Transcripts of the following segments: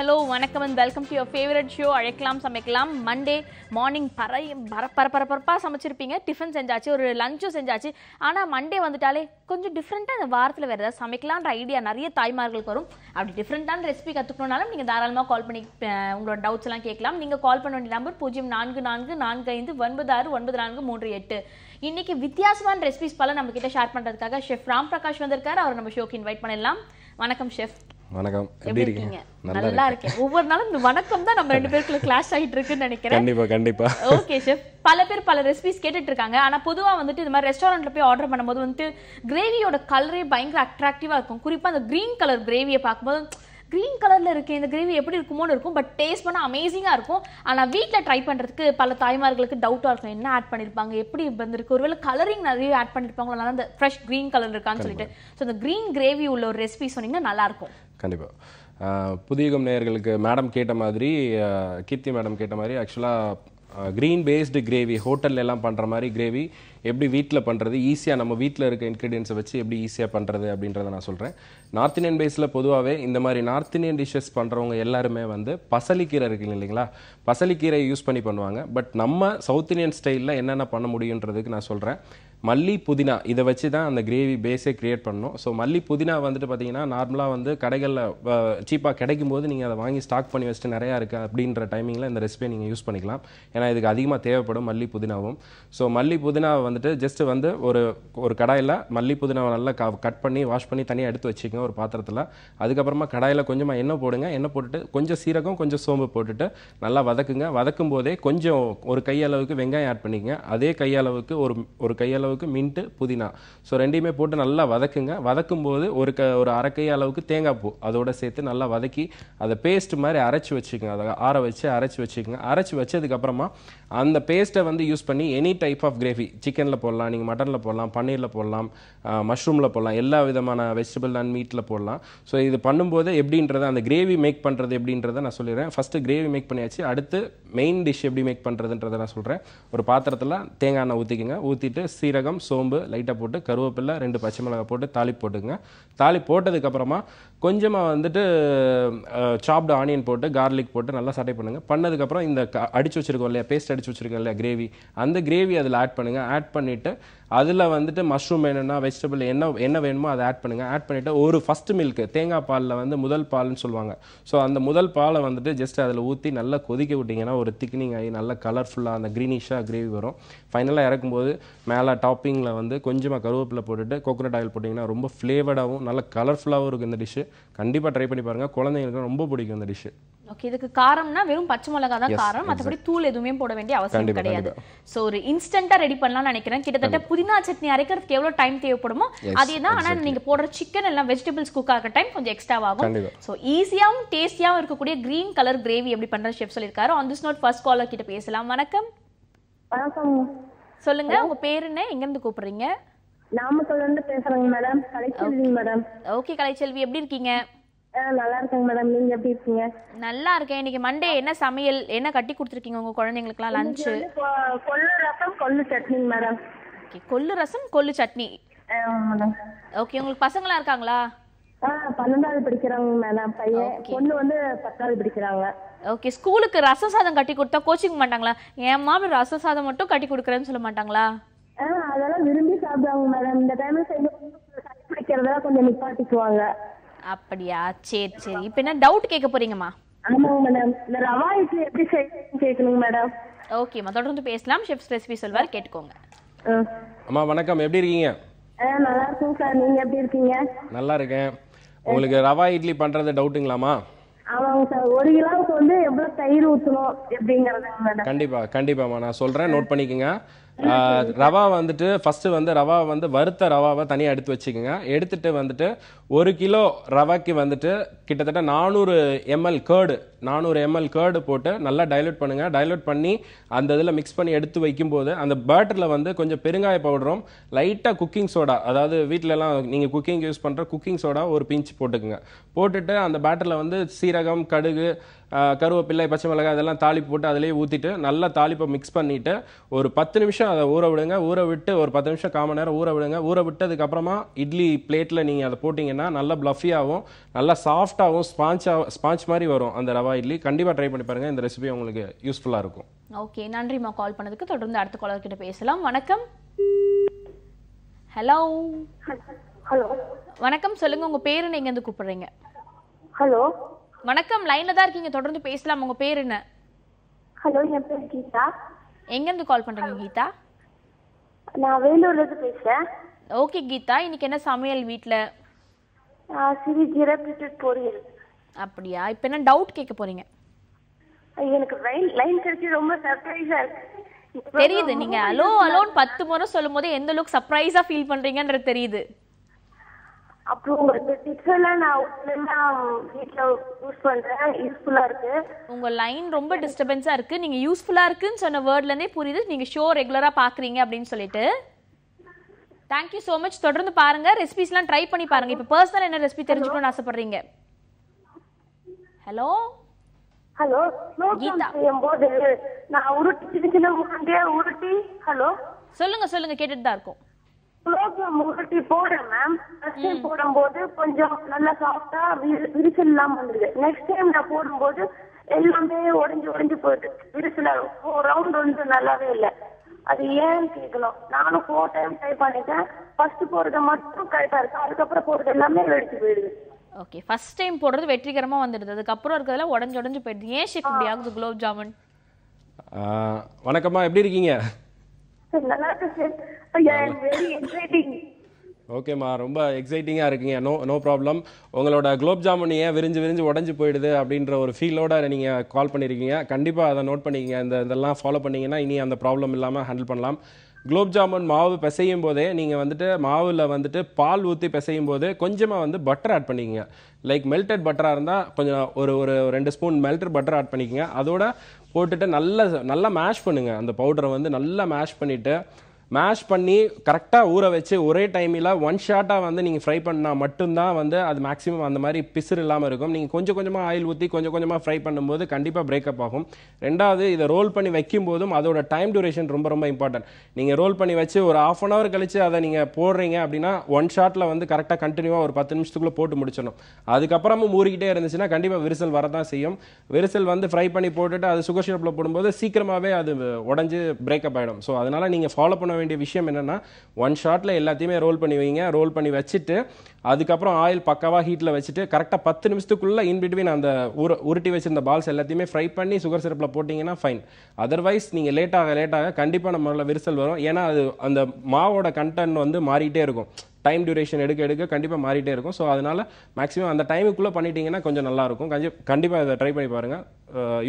Hello வணக்கம் and welcome to your favourite show அழைக்கலாம் சமைக்கலாம். மண்டே மார்னிங் பறை பர பர பரபரப்பாக சமைச்சிருப்பீங்க. டிஃபன் செஞ்சாச்சு ஒரு லஞ்சும் செஞ்சாச்சு. ஆனால் மண்டே வந்துட்டாலே கொஞ்சம் டிஃப்ரெண்ட்டாக அந்த வாரத்தில் வேறு ஏதாவது சமைக்கலான்ற ஐடியா நிறைய தாய்மார்களுக்கு வரும். அப்படி டிஃப்ரெண்ட்டான ரெசிபி கற்றுக்கணுனாலும் நீங்கள் தாராளமாக கால் பண்ணி உங்களோட டவுட்ஸ் எல்லாம் கேட்கலாம். நீங்கள் கால் பண்ண வேண்டிய நம்பர் பூஜ்ஜியம் நான்கு நான்கு நான்கு ஐந்து ஒன்பது ஆறு ஒன்பது நான்கு மூன்று எட்டு. இன்றைக்கி வித்தியாசமான ரெசிபிஸ் பல நம்ம ஷேர் பண்ணுறதுக்காக ஷெஃப் ராம் பிரகாஷ் வந்திருக்காரு. அவர் நம்ம ஷோக்கு இன்வைட் பண்ணிடலாம். வணக்கம் ஷெஃப் வணக்கம். எப்படி இருக்கீங்க? நல்லா நல்லா இருக்கேன். ஒவ்வொரு நாளும் இந்த வணக்கம் தான் நம்ம ரெண்டு பேருக்குள்ள கிளாஷ் ஆகிட்டு இருக்குன்னு நினைக்கிறேன். கண்டிப்பா கண்டிப்பா. ஓகே ஷெஃப் பல பேர் பல ரெசிபிஸ் கேட்டுட்டு இருக்காங்க ஆனா பொதுவா வந்துட்டு இந்த மாதிரி ரெஸ்டாரண்ட்ல போய் ஆர்டர் பண்ணும்போது வந்துட்டு கிரேவியோட கலரே பயங்கர அட்ராக்டிவா இருக்கும். குறிப்பா அந்த கிரீன் கலர் கிரேவியை பார்க்கும்போது கிரீன் கலர்ல இருக்கு இந்த கிரேவி எப்படி இருக்குமோன்னு இருக்கும் பட் டேஸ்ட் பண்ண அமேசிங்கா இருக்கும். ஆனா வீட்ல ட்ரை பண்றதுக்கு பல தாய்மார்களுக்கு டவுட்டா இருக்கும். என்ன ஆட் பண்ணிருப்பாங்க? எப்படி வந்திருக்கு? ஒருவேளை கலரிங் நிறைய ஆட் பண்ணிருப்பாங்களோ? அதனால அந்த ஃப்ரெஷ் கிரீன் கலர் இருக்கான்னு சொல்லிட்டு. ஸோ இந்த கிரீன் கிரேவி உள்ள ஒரு ரெசிபி சொன்னீங்கன்னா நல்லா கண்டிப்பாக புதியகம் புதியுகம் நேயர்களுக்கு மேடம் கேட்ட மாதிரி கீர்த்தி மேடம் கேட்ட மாதிரி ஆக்சுவலாக க்ரீன் பேஸ்டு கிரேவி ஹோட்டல்ல எல்லாம் பண்ணுற மாதிரி கிரேவி எப்படி வீட்டில் பண்ணுறது ஈஸியாக நம்ம வீட்டில் இருக்க இன்க்ரீடியன்ஸை வச்சு எப்படி ஈஸியாக பண்ணுறது அப்படின்றத நான் சொல்கிறேன் நார்த் இந்தியன் பேஸில் பொதுவாகவே இந்த மாதிரி நார்த் இந்தியன் டிஷ்ஷஸ் பண்ணுறவங்க எல்லாருமே வந்து பசலிக்கீரை இருக்குங்க இல்லைங்களா? பசலிக்கீரை யூஸ் பண்ணி பண்ணுவாங்க. பட் நம்ம சவுத் இந்தியன் ஸ்டைலில் என்னென்ன பண்ண முடியுன்றதுக்கு நான் சொல்கிறேன் மல்லி புதினா இதை வச்சு தான் அந்த கிரேவி பேஸே க்ரியேட் பண்ணணும். ஸோ மல்லி புதினா வந்துட்டு பார்த்தீங்கன்னா நார்மலாக வந்து கடைகளில் சீப்பாக கிடைக்கும் போது நீங்கள் அதை வாங்கி ஸ்டாக் பண்ணி வச்சுட்டு நிறையா இருக்குது அப்படின்ற டைமிங்கில் இந்த ரெசிபியை நீங்கள் யூஸ் பண்ணிக்கலாம். ஏன்னா இதுக்கு அதிகமாக தேவைப்படும் மல்லி புதினாவும். ஸோ மல்லி புதினாவை வந்துட்டு ஜஸ்ட் வந்து ஒரு ஒரு கடாயில் மல்லி புதினாவை நல்லா கட் பண்ணி வாஷ் பண்ணி தனியாக எடுத்து வச்சுக்கோங்க ஒரு பாத்திரத்தில். அதுக்கப்புறமா கடாயில் கொஞ்சமாக எண்ணெய் போடுங்க. எண்ணெய் போட்டுட்டு கொஞ்சம் சீரகம் கொஞ்சம் சோம்பு போட்டுட்டு நல்லா வதக்குங்க. வதக்கும் போதே கொஞ்சம் ஒரு கையளவுக்கு வெங்காயம் ஆட் பண்ணிக்கங்க. அதே கையளவுக்கு ஒரு ஒரு அளவுக்கு மின்ட்டு புதினா. ஸோ ரெண்டையுமே போட்டு நல்லா வதக்குங்க. வதக்கும் போது ஒரு க ஒரு அரைக்கை அளவுக்கு தேங்காய் பூ. அதோட சேர்த்து நல்லா வதக்கி அதை பேஸ்ட் மாதிரி அரைச்சி வச்சுக்கோங்க அதை ஆற வச்சு அரைச்சி வச்சுக்கோங்க. அரைச்சி வச்சதுக்கப்புறமா அந்த பேஸ்ட்டை வந்து யூஸ் பண்ணி எனி டைப் ஆஃப் கிரேவி சிக்கனில் போடலாம் நீங்கள் மட்டனில் போடலாம் பன்னீரில் போடலாம் மஷ்ரூமில் போடலாம் எல்லா விதமான வெஜிடபிள் அண்ட் மீட்டில் போடலாம். ஸோ இது பண்ணும்போது எப்படின்றத அந்த கிரேவி மேக் பண்ணுறது எப்படின்றத நான் சொல்லிடுறேன். ஃபஸ்ட்டு கிரேவி மேக் பண்ணியாச்சு. அடுத்து மெயின் டிஷ் எப்படி மேக் பண்ணுறதுன்றதை நான் சொல்கிறேன் ஒரு பாத்திரத்தில் தேங்காய் எண்ணெய் ஊற்றிக்கங்க ஊற்றிட்டு சீரகம் சோம்பு லைட்டாக போட்டு கருவேப்பிலை ரெண்டு பச்சை மிளகாய் போட்டு தாலி போட்டுங்க தாலி போட்டதுக்கப்புறமா கொஞ்சமாக வந்துட்டு சாப்டு ஆனியன் போட்டு கார்லிக் போட்டு நல்லா சட்டை பண்ணுங்கள் பண்ணதுக்கப்புறம் இந்த க- அடிச்சு வச்சுருக்கோம் இல்லையா பேஸ்ட் அடிச்சு வச்சிருக்கோம் இல்லையா கிரேவி அந்த கிரேவி அதில் ஆட் பண்ணுங்கள் ஆட் பண்ணிவிட்டு அதில் வந்துட்டு மஷ்ரூம் வேணும்னா வெஜிடபிள் என்ன என்ன வேணுமோ அதை ஆட் பண்ணுங்கள் ஆட் பண்ணிவிட்டு ஒரு ஃபஸ்ட்டு மில்க் தேங்காய் பாலில் வந்து முதல் பால்னு சொல்லுவாங்க. ஸோ அந்த முதல் பாலை வந்துட்டு ஜஸ்ட் அதில் ஊற்றி நல்லா கொதிக்க விட்டிங்கன்னா ஒரு திக்னிங் ஆகி நல்லா கலர்ஃபுல்லாக அந்த க்ரீனிஷாக கிரேவி வரும். ஃபைனலாக இறக்கும்போது மேலே டாப்பிங்கில் வந்து கொஞ்சமாக கருவேப்பிலை போட்டுட்டு கோகோனட் ஆயில் போட்டிங்கன்னா ரொம்ப ஃப்ளேவர்டாகவும் நல்லா கலர்ஃபுல்லாகவும் இருக்கும் இந்த டிஷ்ஷு கண்டிப்பாக ட்ரை பண்ணி பாருங்கள் குழந்தைங்களுக்கு ரொம்ப பிடிக்கும் இந்த டிஷ்ஷு ஓகே இதுக்கு காரம்னா வெறும் பச்சை மிளகா தான் காரம். மற்றபடி தூள் எதுவுமே போட வேண்டிய அவசியம் கிடையாது. சோ ஒரு இன்ஸ்டன்ட்டா ரெடி பண்ணலாம்னு நினைக்கிறேன். கிட்டத்தட்ட புதினா சட்னி அரைக்கிறதுக்கு எவ்வளவு டைம் தேவைப்படுமோ அதே தான் ஆனா நீங்க போடுற சிக்கன் எல்லாம் வெஜிடபிள்ஸ் குக் ஆகிற டைம் கொஞ்சம் எக்ஸ்ட்ரா ஆகும். கண்டிப்பா. சோ ஈஸியாவும் டேஸ்டியாவும் இருக்கக்கூடிய கிரீன் கலர் கிரேவி எப்படி பண்ற ஷெஃப் சொல்லியிருக்காரு. On this note first caller கிட்ட பேசலாம். வணக்கம். வணக்கம். சொல்லுங்க உங்க பேர் என்ன? எங்க இருந்து கூப்பிடுறீங்க? நாமக்கல்ல இருந்து பேசுறேங்க மேடம். கலைச்செல்விங்க மேடம். ஓகே கலைச்செல்வி. எப்படி இருக்கீங்க? நல்லா இருக்கேங்க மேடம். நீங்க எப்படி இருக்கீங்க? நல்லா இருக்கேன். இன்னைக்கு மண்டே என்ன சமையல்? என்ன கட்டி கொடுத்துருக்கீங்க உங்க குழந்தைங்களுக்குலாம் லஞ்ச் கொள்ளு ரசம் கொள்ளு சட்னிங்க மேடம். ஓகே. கொள்ளு ரசம் கொள்ளு சட்னி. ஓகே உங்களுக்கு பசங்களாம் இருக்காங்களா? பன்னெண்டாவது படிக்கிறாங்க மேடம். பையன் பொண்ணு வந்து பத்தாவது படிக்கிறாங்க. ஓகே. ஸ்கூலுக்கு ரச சாதம் கட்டி கொடுத்தா கோச்சிங் மாட்டாங்களா? ஏம்மா இப்படி ரச சாதம் மட்டும் கட்டி கொடுக்குறேன்னு சொல்ல மாட்டாங்களா? அதெல்லாம் சாப்பிடுவாங்க மேடம் இந்த டைம்ல செய்ய பிடிக்கிறதெல்லாம் கொஞ்சம் நிப்பாட்டிக்குவாங்க. அப்படியா? சரி சரி. இப்போ என்ன டவுட் கேட்க போறீங்கம்மா? ஆமாங்க மேடம் இந்த ரவா இட்லி எப்படி செய்யணும்னு கேட்கணுங்க மேடம் ஓகேம்மா தொடர்ந்து பேசலாம். ஷெஃப்ஸ் ரெசிபி சொல்வார் கேட்டுக்கோங்க. அம்மா வணக்கம். எப்படி இருக்கீங்க? நல்லா இருக்குங்க சார் நீங்க எப்படி இருக்கீங்க? நல்லா இருக்கேன். உங்களுக்கு ரவா இட்லி பண்ணுறது டவுட்டுங்களாம்மா ஆமாங்க சார் ஒரு கிலோவுக்கு வந்து எவ்வளவு தயிர் ஊற்றணும் எப்படிங்கிறதுங்க மேடம் கண்டிப்பா கண்டிப்பாம்மா. நான் சொல்றேன். நோட் பண்ணிக்கோங்க. ரவா வந்துட்டு ஃபஸ்ட்டு வந்து ரவா வந்து வறுத்த ரவாவை தனியாக எடுத்து வச்சுக்கோங்க. எடுத்துட்டு வந்துட்டு ஒரு கிலோ ரவாக்கு வந்துட்டு கிட்டத்தட்ட நானூறு எம்எல் கேர்டு நானூறு எம்எல் கேர்டு போட்டு நல்லா டைலூட் பண்ணுங்கள் டைலூட் பண்ணி அந்த இதில் மிக்ஸ் பண்ணி எடுத்து வைக்கும்போது அந்த பேட்டரில் வந்து கொஞ்சம் பெருங்காய பவுடரும் லைட்டாக குக்கிங் சோடா அதாவது வீட்டிலலாம் நீங்கள் குக்கிங் யூஸ் பண்ணுற குக்கிங் சோடா ஒரு பிஞ்ச் போட்டுக்குங்க. போட்டுட்டு அந்த பேட்டரில் வந்து சீரகம் கடுகு ஆஹ், கருவேப்பிலை பச்சை மிளகாய் அதெல்லாம் தாளிப்பு போட்டு அதிலேயே ஊற்றிட்டு நல்லா தாளிப்பை மிக்ஸ் பண்ணிட்டு ஒரு பத்து நிமிஷம் அதை ஊற விடுங்க. ஊற விட்டு ஒரு பத்து நிமிஷம் காம நேரம் ஊற விடுங்க. ஊற விட்டதுக்கு அப்புறமா இட்லி பிளேட்டில் நீங்கள் அதை போட்டிங்கன்னா நல்லா ப்ளஃபியாகவும் நல்லா சாஃப்டாகவும் ஸ்பாஞ்சாக ஸ்பாஞ்ச் மாதிரி வரும் அந்த ரவா இட்லி. கண்டிப்பாக ட்ரை பண்ணி பாருங்கள் இந்த ரெசிபி உங்களுக்கு யூஸ்ஃபுல்லாக இருக்கும். ஓகே நன்றிம்மா கால் பண்ணதுக்கு. தொடர்ந்து அடுத்த காலர் கிட்ட பேசலாம். வணக்கம். ஹலோ ஹலோ வணக்கம் சொல்லுங்க உங்க பேரு எங்க இருந்து கூப்பிடுறீங்க? ஹலோ? வணக்கம் லைன்ல தான் இருக்கீங்க தொடர்ந்து பேசலாம் உங்க பேர் என்ன? ஹலோ என் பேர் கீதா. எங்க இருந்து கால் பண்றீங்க கீதா? நான் வேலூர்ல இருந்து பேசுறேன். ஓகே கீதா இன்னைக்கு என்ன சமையல் வீட்ல? நான் சிறு ஜீரா பீட்ரூட் பொரியல். அப்படியா இப்போ என்ன டவுட் கேட்க போறீங்க? எனக்கு லைன் லைன் கிடைச்சி ரொம்ப சர்ப்ரைஸா இருக்கு. தெரியுது நீங்க அலோ அலோன் பத்து முறை சொல்லும் போது எந்த அளவுக்கு சர்ப்ரைஸா ஃபீல் பண்றீங்கன்றது தெரியுது. அப்புறம் உங்களுக்கு டிப்ஸ் எல்லாம் நான் வீட்ல யூஸ் பண்றேன். யூஸ்ஃபுல்லா இருக்கு. உங்க லைன் ரொம்ப டிஸ்டர்பன்ஸா இருக்கு. நீங்க யூஸ்ஃபுல்லா இருக்குன்னு சொன்ன வேர்ட்ல இருந்தே புரியுது. நீங்க ஷோ ரெகுலரா பாக்குறீங்க அப்படின்னு சொல்லிட்டு. தேங்க்யூ so மச் தொடர்ந்து பாருங்க. ரெசிபிஸ்லாம் ட்ரை பண்ணி பாருங்க. இப்போ பர்சனல் என்ன ரெசிபி தெரிஞ்சுக்கணும்னு ஆசைப்படுறீங்க? Hello hello Geetha. செய்யும் போது நான் உருட்டி சின்ன சின்ன உருண்டையா உருட்டி. ஹலோ சொல்லுங்க சொல்லுங்க. கேட்டுட்டு தான் இருக்கும். குலோப்ஜாம் உருட்டி போடுறேன் மேம் ஃபர்ஸ்ட் டைம் போடும்போது கொஞ்சம் நல்லா சாஃப்டா விரிசல் இல்லாம வந்தது நெக்ஸ்ட் டைம் நான் போடும்போது எல்லாமே உடைஞ்சு உடைஞ்சு போயிடுது. விரிசல ரவுண்ட் வந்து நல்லாவே இல்லை. அது ஏன்னு கேட்கணும் நானும் ஃபோர் டைம் ட்ரை பண்ணிட்டேன். ஃபர்ஸ்ட் போடுறது மட்டும் கரெக்டா இருக்கு அதுக்கப்புறம் போடுறது எல்லாமே வெடிச்சு போயிடுது. ஓகே ஃபர்ஸ்ட் டைம் போடுறது வெற்றிகரமா வந்துடுது. அதுக்கப்புறம் இருக்கிறதுல உடஞ்சு உடஞ்சு போயிடுது. ஏன் ஷேப் இப்படி ஆகுது குலோப் ஜாமுன் ஆஹ், வணக்கம்மா. எப்படி இருக்கீங்க? நல்லா இருக்கு ஓகேம்மா ரொம்ப எக்ஸைட்டிங்காக இருக்கீங்க. நோ நோ ப்ராப்ளம் உங்களோட குலோப் ஜாமுன் ஏன் விரிஞ்சு விரிஞ்சு உடஞ்சு போயிடுது அப்படின்ற ஒரு ஃபீலோட நீங்கள் கால் பண்ணியிருக்கீங்க கண்டிப்பாக அதை நோட் பண்ணிக்கங்க. இந்த இதெல்லாம் ஃபாலோ பண்ணீங்கன்னா இனி அந்த ப்ராப்ளம் இல்லாமல் ஹேண்டில் பண்ணலாம். குலோப் ஜாமுன் மாவு பிசையும் போதே நீங்கள் வந்துட்டு மாவில் வந்துட்டு பால் ஊற்றி பிசையும் போது கொஞ்சமாக வந்து பட்டர் ஆட் பண்ணிக்கங்க. லைக் மெல்டட் பட்டராக இருந்தால் கொஞ்சம் ஒரு ஒரு ரெண்டு ஸ்பூன் மெல்டட் பட்டர் ஆட் பண்ணிக்கங்க. அதோட போட்டுட்டு நல்லா நல்லா மேஷ் பண்ணுங்கள் அந்த பவுடரை வந்து நல்லா மேஷ் பண்ணிவிட்டு மேஷ் பண்ணி கரெக்டாக ஊற வச்சு ஒரே டைமில் ஒன் ஷாட்டாக வந்து நீங்கள் ஃப்ரை பண்ணால் மட்டும்தான் வந்து அது மேக்ஸிமம் அந்த மாதிரி பிசுறு இல்லாமல் இருக்கும். நீங்கள் கொஞ்சம் கொஞ்சமாக ஆயில் ஊற்றி கொஞ்சம் கொஞ்சமாக ஃப்ரை பண்ணும்போது கண்டிப்பாக பிரேக்கப் ஆகும். ரெண்டாவது இதை ரோல் பண்ணி வைக்கும் போதும் அதோட டைம் டியூரேஷன் ரொம்ப ரொம்ப இம்பார்ட்டன்ட் நீங்கள் ரோல் பண்ணி வச்சு ஒரு ஆஃப் அன் ஹவர் கழித்து அதை நீங்கள் போடுறீங்க அப்படின்னா ஒன் ஷாட்டில் வந்து கரெக்டாக கண்டினியூவாக ஒரு பத்து நிமிஷத்துக்குள்ளே போட்டு முடிச்சிடணும். அதுக்கப்புறமும் ஊறிக்கிட்டே இருந்துச்சுன்னா கண்டிப்பாக விரிசல் வரதான் செய்யும். விரிசல் வந்து ஃப்ரை பண்ணி போட்டுட்டு அது சுகர் ஷேப்பில் போடும்போது சீக்கிரமாகவே அது உடஞ்சி பிரேக்கப் ஆகிடும் ஸோ அதனால் நீங்கள் ஃபாலோ பண்ண வேண்டிய விஷயம் என்னென்னா ஒன் ஷாட்டில் எல்லாத்தையுமே ரோல் பண்ணி வைங்க. ரோல் பண்ணி வச்சுட்டு அதுக்கப்புறம் ஆயில் பக்காவாக ஹீட்டில் வச்சுட்டு கரெக்டாக பத்து நிமிஷத்துக்குள்ளே இன் பிட்வீன் அந்த உரு உருட்டி வச்சிருந்த பால்ஸ் எல்லாத்தையுமே ஃப்ரை பண்ணி சுகர் சிரப்பில் போட்டிங்கன்னா ஃபைன் அதர்வைஸ் நீங்கள் லேட்டாக லேட்டாக கண்டிப்பாக நம்மளால் விரிசல் வரும். ஏன்னா அது அந்த மாவோட கண்டென்ட் வந்து மாறிட்டே இருக்கும். டைம் டியூரேஷன் எடுக்க எடுக்க கண்டிப்பாக மாறிட்டே இருக்கும். ஸோ அதனால மேக்ஸிமம் அந்த டைமுக்குள்ளே பண்ணிட்டீங்கன்னா கொஞ்சம் நல்லா இருக்கும். கண்டிப்பாக இதை ட்ரை பண்ணி பாருங்கள்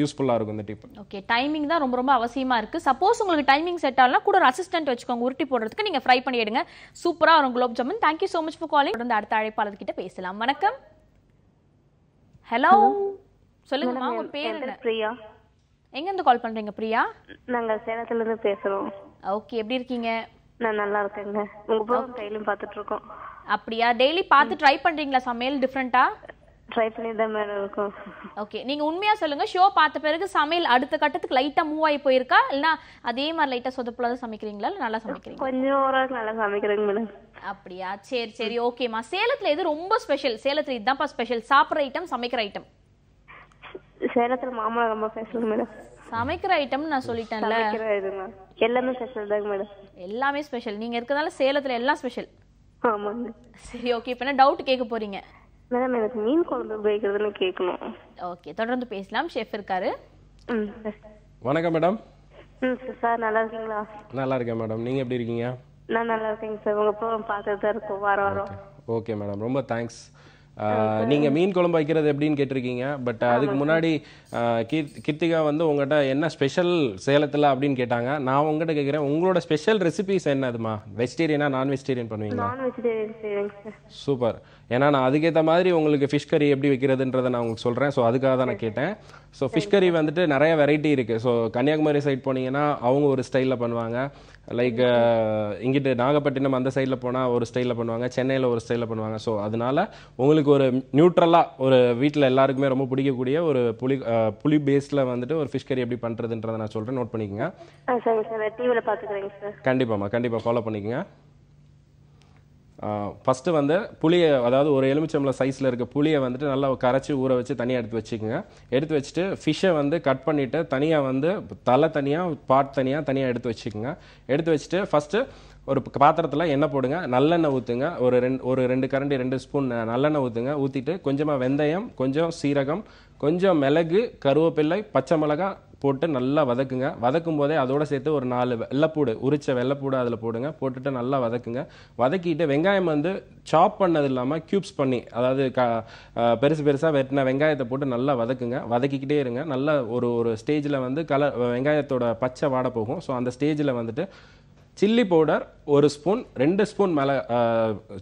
யூஸ்ஃபுல்லாக இருக்கும் இந்த டிப் ஓகே டைமிங் தான் ரொம்ப ரொம்ப அவசியமா இருக்கு. சப்போஸ் உங்களுக்கு டைமிங் செட் ஆகலாம் கூட ஒரு அசிஸ்டன்ட் வச்சுக்கோங்க. உருட்டி போடுறதுக்கு நீங்க ஃப்ரை பண்ணி எடுங்க. சூப்பரா வரும் gulab jamun. Thank you so much for calling தொடர்ந்து அடுத்த அழைப்பாளர் கிட்ட பேசலாம். வணக்கம். ஹலோ சொல்லுங்கம்மா உங்க பேர் என்ன? பிரியா? எங்க இருந்து கால் பண்றீங்க பிரியா? நாங்க சேலத்துல இருந்து பேசுறோம். ஓகே எப்படி இருக்கீங்க? நான் நல்லா இருக்கேங்க. உங்க ப்ரோக்ராம் டெய்லியும் பார்த்துட்டு இருக்கோம் அப்படியா? டெய்லி பார்த்து ட்ரை பண்றீங்களா சமையல் டிஃப்ரெண்டா ட்ரை பண்ணி தான் மேடம் இருக்கோம். ஓகே நீங்க உண்மையா சொல்லுங்க. ஷோ பார்த்த பிறகு சமையல் அடுத்த கட்டத்துக்கு லைட்டா மூவ் ஆகி போயிருக்கா? இல்லனா அதே மாதிரி லைட்டா சொதப்பலாத சமைக்கிறீங்களா? இல்ல நல்லா சமைக்கிறீங்களா? கொஞ்சம் ஓரளவுக்கு நல்லா சமைக்கிறேங்க மேடம். அப்படியா? சரி சரி. ஓகேம்மா சேலத்துல எது ரொம்ப ஸ்பெஷல் சேலத்துல இதுதான்ப்பா ஸ்பெஷல் சாப்பிட்ற ஐட்டம் சமைக்கிற ஐட்டம் சேலத்துல மாமலா ரொம்ப பேசுறேங்க மேடம். சமைக்கிற ஐட்டம்னு நான் சொல்லிட்டேன்ல. எல்லாமே ஸ்பெஷல் தாங்க மேடம் எல்லாமே ஸ்பெஷல் நீங்க இருக்கிறதால சேலத்துல எல்லாம் ஸ்பெஷல் ஆமாங்க. சரி ஓகே இப்போ என்ன டவுட் கேட்க போறீங்க? மேடம் எனக்கு மீன் குழம்பு வைக்கிறதுன்னு கேட்கணும். ஓகே தொடர்ந்து பேசலாம். ஷெஃப் இருக்காரு. வணக்கம் மேடம் ம் சரி, சார் நல்லா இருக்கீங்களா? நல்லா இருக்கேன் மேடம் நீங்கள் எப்படி இருக்கீங்க? நான் நல்லா இருக்கேங்க சார் உங்க ப்ரோக்ராம் பார்த்துட்டு தான் இருக்கோம். வாரம் வாரம். ஓகே மேடம் ரொம்ப தேங்க்ஸ் நீங்கள் மீன் குழம்பு வைக்கிறது எப்படின்னு கேட்டிருக்கீங்க பட் அதுக்கு முன்னாடி கிருத்திகா வந்து உங்கள்கிட்ட என்ன ஸ்பெஷல் சேலத்தில் அப்படின்னு கேட்டாங்க. நான் உங்கள்கிட்ட கேட்குறேன் உங்களோட ஸ்பெஷல் ரெசிபிஸ் என்னதுமா வெஜிடேரியனா நான் வெஜிடேரியன் பண்ணுவீங்களா? சூப்பர் ஏன்னா நான் அதுக்கேற்ற மாதிரி உங்களுக்கு ஃபிஷ் கறி எப்படி வைக்கிறதுன்றதை நான் உங்களுக்கு சொல்கிறேன் ஸோ அதுக்காக தான் நான் கேட்டேன். ஸோ ஃபிஷ் கறி வந்துட்டு நிறைய வெரைட்டி இருக்குது ஸோ கன்னியாகுமரி சைட் போனீங்கன்னா அவங்க ஒரு ஸ்டைலில் பண்ணுவாங்க. லைக் இங்கிட்டு நாகப்பட்டினம் அந்த சைடில் போனால் ஒரு ஸ்டைலில் பண்ணுவாங்க. சென்னையில் ஒரு ஸ்டைலில் பண்ணுவாங்க. ஸோ அதனால உங்களுக்கு ஒரு நியூட்ரலாக ஒரு வீட்டில் எல்லாருக்குமே ரொம்ப பிடிக்கக்கூடிய ஒரு புளி புளி பேஸில் வந்துட்டு ஒரு ஃபிஷ் கறி எப்படி பண்ணுறதுன்றதை நான் சொல்கிறேன் நோட் பண்ணிக்கோங்க. கண்டிப்பாம்மா கண்டிப்பாக ஃபாலோ பண்ணிக்கோங்க. ஃபஸ்ட்டு வந்து புளியை அதாவது ஒரு எலுமிச்சம்பளம் சைஸில் இருக்க புளியை வந்துட்டு நல்லா கரைச்சி ஊற வச்சு தனியாக எடுத்து வச்சுக்கோங்க. எடுத்து வச்சுட்டு ஃபிஷ்ஷை வந்து கட் பண்ணிவிட்டு தனியாக வந்து தலை தனியாக பாட் தனியாக தனியாக எடுத்து வச்சுக்கோங்க. எடுத்து வச்சுட்டு ஃபஸ்ட்டு ஒரு பாத்திரத்தில் எண்ணெய் போடுங்க. நல்லெண்ணெய் ஊற்றுங்க ஒரு ரெண்டு ஒரு ரெண்டு கரண்டி ரெண்டு ஸ்பூன் நல்லெண்ணெய் ஊற்றுங்க ஊற்றிட்டு கொஞ்சமாக வெந்தயம் கொஞ்சம் சீரகம் கொஞ்சம் மிளகு கருவேப்பிள்ளை பச்சை மிளகாய் போட்டு நல்லா வதக்குங்க. வதக்கும் போதே அதோட சேர்த்து ஒரு நாலு வெள்ளைப்பூடு உரிச்ச வெள்ளைப்பூடு அதில் போடுங்க. போட்டுட்டு நல்லா வதக்குங்க. வதக்கிட்டு வெங்காயம் வந்து சாப் பண்ணது இல்லாமல் க்யூப்ஸ் பண்ணி அதாவது க பெருசு பெருசாக வெட்டின வெங்காயத்தை போட்டு நல்லா வதக்குங்க. வதக்கிக்கிட்டே இருங்க. நல்லா ஒரு ஒரு ஸ்டேஜில் வந்து கலர் வெங்காயத்தோட பச்சை வாட போகும். ஸோ அந்த ஸ்டேஜில் வந்துட்டு சில்லி பவுடர் ஒரு ஸ்பூன் ரெண்டு ஸ்பூன் மிளக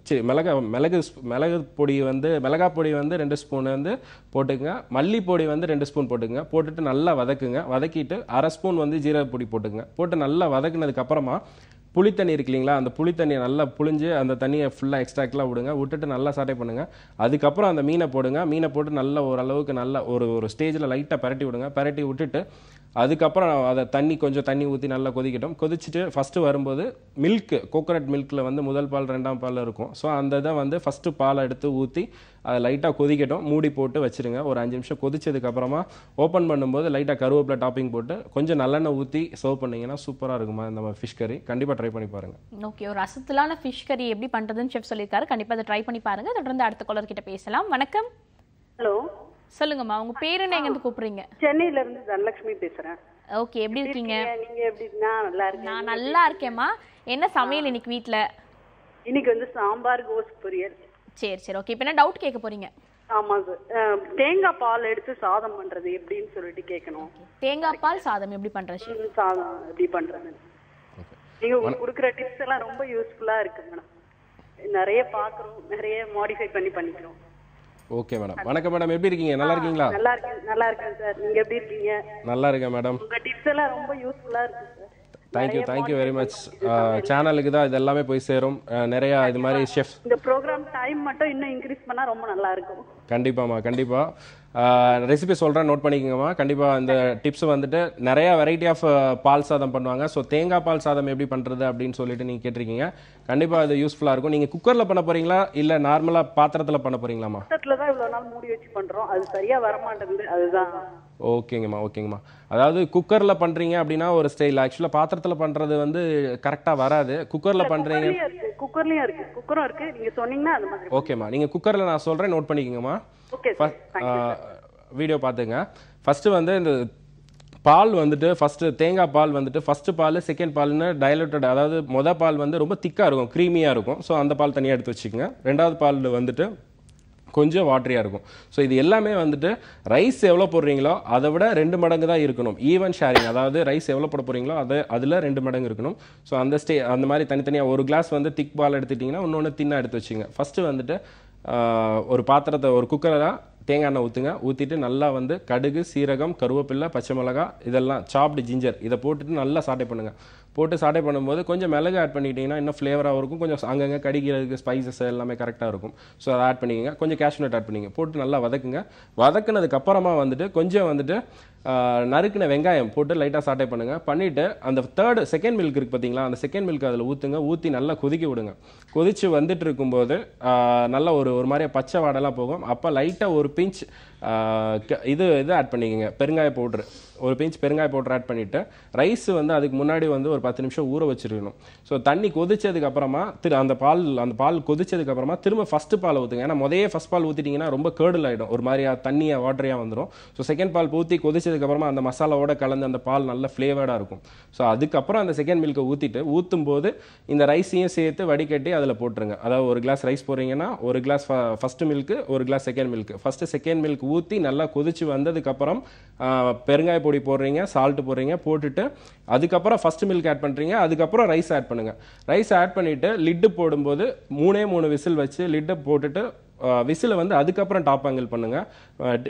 சி- மிளகா மிளகு மிளகு பொடி வந்து மிளகா பொடி வந்து ரெண்டு ஸ்பூன் வந்து போட்டுக்கங்க. மல்லி பொடி வந்து ரெண்டு ஸ்பூன் போட்டுக்கங்க. போட்டுட்டு நல்லா வதக்குங்க. வதக்கிட்டு அரை ஸ்பூன் வந்து ஜீரக பொடி போட்டுங்க போட்டு நல்லா வதக்குனதுக்கப்புறமா புளி தண்ணி இருக்கு இல்லைங்களா? அந்த புளி தண்ணியை நல்லா புளிஞ்சு அந்த தண்ணியை ஃபுல்லாக எக்ஸ்ட்ராக்ட்லாம் விடுங்க. விட்டுட்டு நல்லா சாட்டை பண்ணுங்கள் அதுக்கப்புறம் அந்த மீனை போடுங்க. மீனை போட்டு நல்லா ஓரளவுக்கு நல்ல ஒரு ஒரு ஸ்டேஜில் லைட்டாக பரட்டி விடுங்க. பரட்டி விட்டுட்டு அதுக்கப்புறம் அதை தண்ணி கொஞ்சம் தண்ணி ஊற்றி நல்லா கொதிக்கட்டும். கொதிச்சுட்டு ஃபஸ்ட்டு வரும்போது மில்க் கோகோனட் மில்கில் வந்து முதல் பால் ரெண்டாம் பால் இருக்கும். ஸோ அந்த இதை வந்து ஃபஸ்ட்டு பாலை எடுத்து ஊற்றி அதை லைட்டாக கொதிக்கட்டும். மூடி போட்டு வச்சிருங்க. ஒரு அஞ்சு நிமிஷம் கொதிச்சதுக்கு அப்புறமா ஓப்பன் பண்ணும்போது லைட்டாக கருவேப்பிலை டாப்பிங் போட்டு கொஞ்சம் நல்லெண்ணெய் ஊற்றி சர்வ் பண்ணீங்கன்னா சூப்பராக இருக்குமா இந்த ஃபிஷ் கறி கண்டிப்பாக ட்ரை பண்ணி பாருங்கள் ஓகே ஒரு ரசத்திலான ஃபிஷ் கறி எப்படி பண்றதுன்னு செஃப் சொல்லியிருக்காரு. கண்டிப்பா அதை ட்ரை பண்ணி பாருங்க. தொடர்ந்து அடுத்த காலர் கிட்ட பேசலாம். வணக்கம். ஹலோ சொல்லுங்கம்மா உங்க பேரு என்ன எங்க இருந்து கூப்பிடுறீங்க? சென்னையில இருந்து தனலட்சுமி பேசுறேன். ஓகே எப்படி இருக்கீங்க? நீங்க எப்படி நான் நல்லா இருக்கேன். நான் நல்லா இருக்கேம்மா. என்ன சமையல் இன்னைக்கு வீட்ல? இன்னைக்கு வந்து சாம்பார் கோஸ் பொரியல். சரி சரி. ஓகே இப்போ என்ன டவுட் கேட்க போறீங்க? ஆமா சார் தேங்காய் பால் எடுத்து சாதம் பண்றது எப்படின்னு சொல்லிட்டு கேட்கணும். தேங்காய் பால் சாதம் எப்படி பண்றது? சாதம் எப்படி பண்றது நீங்க உங்களுக்கு கொடுக்குற டிப்ஸ் எல்லாம் ரொம்ப யூஸ்ஃபுல்லா இருக்கு மேடம் நிறைய பாக்குறோம் நிறைய மாடிஃபை பண்ணி பண்ணிக்கிறோம். Okay madam. வணக்கம் மேடம். எப்படி இருக்கீங்க? நல்லா இருக்கீங்களா? நல்லா இருக்கேன். நல்லா இருக்கேன் சார். நீங்க எப்படி இருக்கீங்க? நல்லா இருக்கேன் மேடம். உங்க டிப்ஸ் எல்லாம் ரொம்ப யூஸ்ஃபுல்லா இருக்கு தேங்க்யூ தேங்க்யூ வெரி மச் சேனலுக்கு தான் இது எல்லாமே போய் சேரும். நிறையா இது மாதிரி ஷெஃப் இந்த ப்ரோக்ராம் டைம் மட்டும் இன்னும் இன்க்ரீஸ் பண்ணா ரொம்ப நல்லா இருக்கும். கண்டிப்பாம்மா கண்டிப்பாக ரெசிபி சொல்கிறேன் நோட் பண்ணிக்கோங்கம்மா. கண்டிப்பாக இந்த டிப்ஸ் வந்துட்டு நிறையா வெரைட்டி ஆஃப் பால் சாதம் பண்ணுவாங்க. ஸோ தேங்காய் பால் சாதம் எப்படி பண்ணுறது அப்படின்னு சொல்லிட்டு நீங்கள் கேட்டிருக்கீங்க. கண்டிப்பாக அது யூஸ்ஃபுல்லாக இருக்கும். நீங்கள் குக்கரில் பண்ண போகிறீங்களா இல்லை நார்மலாக பாத்திரத்தில் பண்ண போகிறீங்களாம்மா பக்கத்துல தான் இவ்வளவு நாள் மூடி வச்சு பண்றோம். அது சரியா வர மாட்டேங்குது அதுதான். ஓகேங்கம்மா ஓகேங்கம்மா. அதாவது குக்கரில் பண்ணுறீங்க அப்படின்னா ஒரு ஸ்டைல் ஆக்சுவலாக பாத்திரத்தில் பண்ணுறது வந்து கரெக்டாக வராது. குக்கரில் பண்ணுறீங்க குக்கர்லயும் இருக்கு. குக்கரும் இருக்கு. நீங்க சொன்னீங்கன்னா அது மாதிரி. ஓகேம்மா நீங்கள் குக்கரில் நான் சொல்கிறேன் நோட் பண்ணிக்கோங்கம்மா. ஓகே வீடியோ பார்த்துங்க. ஃபஸ்ட்டு வந்து இந்த பால் வந்துட்டு ஃபஸ்ட்டு தேங்காய் பால் வந்துட்டு ஃபஸ்ட்டு பால் செகண்ட் பால்னு டைலூட்டட் அதாவது மொதல் பால் வந்து ரொம்ப திக்காக இருக்கும். க்ரீமியாக இருக்கும். ஸோ அந்த பால் தனியாக எடுத்து வச்சுக்கோங்க. ரெண்டாவது பால் வந்துட்டு கொஞ்சம் வாட்டரியாக இருக்கும். ஸோ இது எல்லாமே வந்துட்டு ரைஸ் எவ்வளோ போடுறீங்களோ அதை விட ரெண்டு மடங்கு தான் இருக்கணும். ஈவன் ஷேரிங் அதாவது ரைஸ் எவ்வளோ போட போகிறீங்களோ அதை அதில் ரெண்டு மடங்கு இருக்கணும். ஸோ அந்த ஸ்டே அந்த மாதிரி தனித்தனியாக ஒரு கிளாஸ் வந்து திக் பால் எடுத்துட்டிங்கன்னா இன்னொன்று தின்னாக எடுத்து வச்சுங்க. ஃபஸ்ட்டு வந்துட்டு ஒரு பாத்திரத்தை ஒரு குக்கரை தான் தேங்காய் எண்ணெய் ஊற்றுங்க ஊற்றிட்டு நல்லா வந்து கடுகு சீரகம் கருவேப்பிலை பச்சை மிளகா இதெல்லாம் சாப்டு ஜிஞ்சர் இதை போட்டுட்டு நல்லா சாட்டை பண்ணுங்கள் போட்டு சாட்டை பண்ணும்போது கொஞ்சம் மிளகு ஆட் பண்ணிக்கிட்டிங்கன்னா இன்னும் ஃப்ளேவராக இருக்கும். கொஞ்சம் அங்கங்கே கடிக்கிறதுக்கு ஸ்பைசஸ் எல்லாமே கரெக்டாக இருக்கும். ஸோ அதை ஆட் பண்ணிக்கங்க. கொஞ்சம் கேஷ்நட் ஆட் பண்ணிங்க போட்டு நல்லா வதக்குங்க. வதக்குனதுக்கு அப்புறமா வந்துட்டு கொஞ்சம் வந்துட்டு நறுக்கின வெங்காயம் போட்டு லைட்டாக சாட்டை பண்ணுங்கள் பண்ணிவிட்டு அந்த தேர்டு செகண்ட் மில்க் இருக்குது பார்த்தீங்களா அந்த செகண்ட் மில்க் அதில் ஊற்றுங்க ஊற்றி நல்லா கொதிக்க விடுங்க. கொதிச்சு வந்துட்டு இருக்கும்போது நல்லா ஒரு ஒரு மாதிரியே பச்சை வாடெல்லாம் போகும். அப்போ லைட்டாக ஒரு பிஞ்ச் இது இது ஆட் பண்ணிக்கோங்க. பெருங்காய பவுட்ரு ஒரு பிஞ்ச் பெருங்காய பவுட்ரு ஆட் பண்ணிவிட்டு ரைஸ் வந்து அதுக்கு முன்னாடி வந்து ஒரு பத்து நிமிஷம் ஊற வச்சிருக்கணும். ஸோ தண்ணி கொதிச்சதுக்கப்புறமா திரு அந்த பால் அந்த பால் கொதிச்சதுக்கப்புறமா திரும்ப ஃபஸ்ட்டு பால் ஊற்றுங்க ஏன்னா முதையே ஃபஸ்ட் பால் ஊற்றிட்டிங்கன்னா ரொம்ப கேர்டில் ஆகிடும் ஒரு மாதிரியா தண்ணியாக வாட்டரியாக வந்துடும் ஸோ செகண்ட் பால் ஊற்றி கொதிச்சதுக்கப்புறமா அந்த மசாலாவோட கலந்து அந்த பால் நல்ல ஃப்ளேவர்டாக இருக்கும். ஸோ அதுக்கப்புறம் அந்த செகண்ட் மில்க்கை ஊற்றிட்டு ஊற்றும் போது இந்த ரைஸையும் சேர்த்து வடிகட்டி அதில் போட்டுருங்க. அதாவது ஒரு கிளாஸ் ரைஸ் போடுறீங்கன்னா ஒரு கிளாஸ் ஃபஸ்ட்டு மில்க்கு ஒரு glass second milk first second milk ஊற்றி நல்லா கொதிச்சு வந்ததுக்கப்புறம் பெருங்காய பொடி போடுறீங்க சால்ட்டு போடுறீங்க போட்டுட்டு அதுக்கப்புறம் ஃபர்ஸ்ட் மில்க் ஆட் பண்ணுறீங்க அதுக்கப்புறம் ரைஸ் ஆட் பண்ணுங்கள் ரைஸ் ஆட் பண்ணிவிட்டு லிட்டு போடும்போது மூணே மூணு விசில் வச்சு லிட்டை போட்டுட்டு விசிலை வந்து அதுக்கப்புறம் டாப் ஆங்கிள் பண்ணுங்கள்